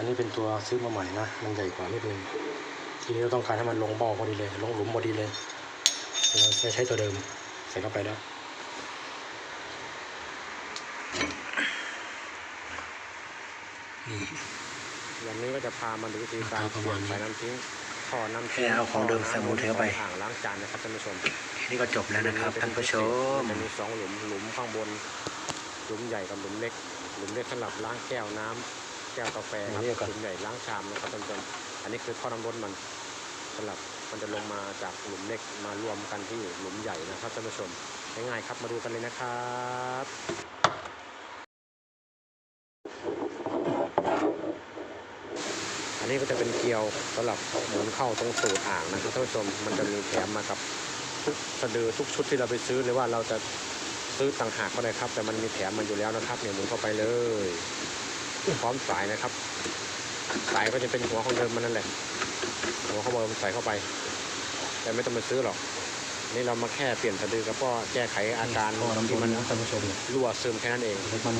อันนี้เป็นตัวซื้อมาใหม่นะ มันใหญ่กว่านิดนึง ทีนี้เราต้องการให้มันลงบ่อพอดีเลย ลงหลุมพอดีเลย เราจะใช้ตัวเดิมใส่เข้าไปแล้ว นี่วันนี้ก็จะพามาดูวิธีการครับประมาณนี้ใส่น้ำทิ้งท่อน้ำแค่เอาของเดิมใส่หมูเทไปอ่างล้างจานนะครับท่านผู้ชมแค่นี้ก็จบแล้วนะครับท่านผู้ชมจะมีสองหลุมหลุมข้างบน หลุมใหญ่กับหลุมเล็ก หลุมเล็กสำหรับล้างแก้วน้ำ แก้วกาแฟคอัรันบนี้ก่อนหลุมใหญ่ล้างชามนะครับท่านผู้ชมอันนี้คือท่อน้ำล้นมันสำหรับมันจะลงมาจากหลุมเล็กมารวมกันที่หลุมใหญ่นะครับท่านผู้ชมง่ายๆครับมาดูกันเลยนะครับอันนี้ก็จะเป็นเกลียวสำหรับหมุนเข้าตรงสูตรอ่างนะครับท่านผู้ชมมันจะมีแถมมากับทุกสะดือทุกชุดที่เราไปซื้อหรือว่าเราจะซื้อต่างหากก็ได้ครับ แต่มันมีแถมมันอยู่แล้วนะครับเนี่ยหมุนเข้าไปเลย พร้อมสายนะครับ สายก็จะเป็นหัวของเดิมมันนั่นแหละ หัวของเดิมใส่เข้าไป แต่ไม่ต้องไปซื้อหรอก นี่เรามาแค่เปลี่ยนสะดือกับก็แก้ไขอาการท่อน้ำที่ล้มันนนะท่านผู้ชมเนี่ยรั่วซึมแค่นั้นเองเล็กมัน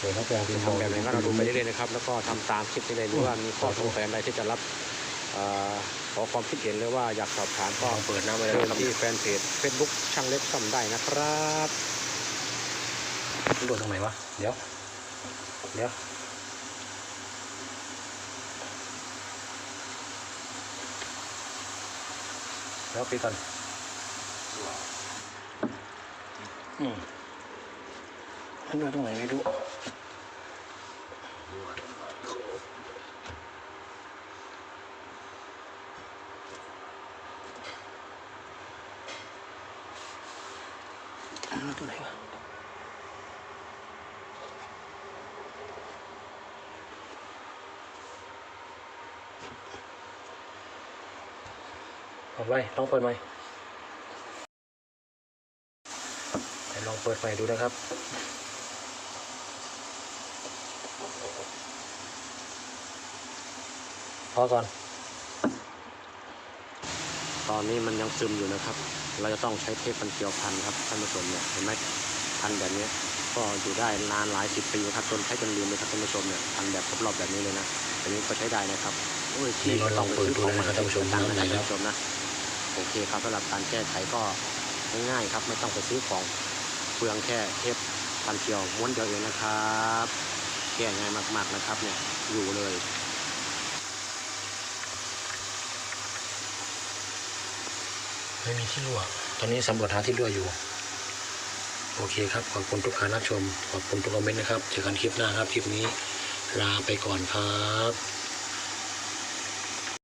เดี๋ยวเขาแปลงเป็นทำแบบไหนก็เราดูไปเรื่อยๆนะครับ แล้วก็ทำตามคลิปนี้เลยหรือว่ามีข้อสงสัยอะไรที่จะรับเอ่อขอความคิดเห็นหรือว่าอยากสอบถามก็เปิดน้ำไปเลเชิยญที่แฟนเพจ Facebook ช่างเล็กซ่อมได้นะครับโดดตรงไหนวะ เดี๋ยว เดี๋ยวแล้วปิดก่อนอืมมันโดดตรงไหนไม่รู้มันโดดตรงไหนวะ เปิดไว้ลองเปิดไหมไหนลองเปิดไฟดูนะครับพอก่อน ตอนนี้มันยังซึมอยู่นะครับ เราจะต้องใช้เทปพันเกลียวพันครับท่านผู้ชมเนี่ยเห็นไหมพันแบบนี้ก็อยู่ได้นานหลายสิบปีครับจนใช้จนลืมเลยครับท่านผู้ชมเนี่ยพันแบบครบรอบแบบนี้เลยนะอันนี้ก็ใช้ได้นะครับโอ้ยนี่ก็ลองเปิดดูนะครับท่านผู้ชมตังค์นะน้ำไหลท่านแล้วผู้ชมนะ โอเคครับสำหรับการแก้ไขก็ง่ายๆครับ ไม่ต้องไปซื้อของเปลืองแค่เทปพันเกียวม้วนเดียวเองนะครับแก้ง่ายมากๆนะครับเนี่ยอยู่เลยไม่มีที่รั่ว ตอนนี้สำรวจหาที่รั่วอยู่ โอเคครับ ขอบคุณทุกการรับชม ขอบคุณทุกคอมเมนต์นะครับ เจอกันคลิปหน้าครับ คลิปนี้ลาไปก่อนครับ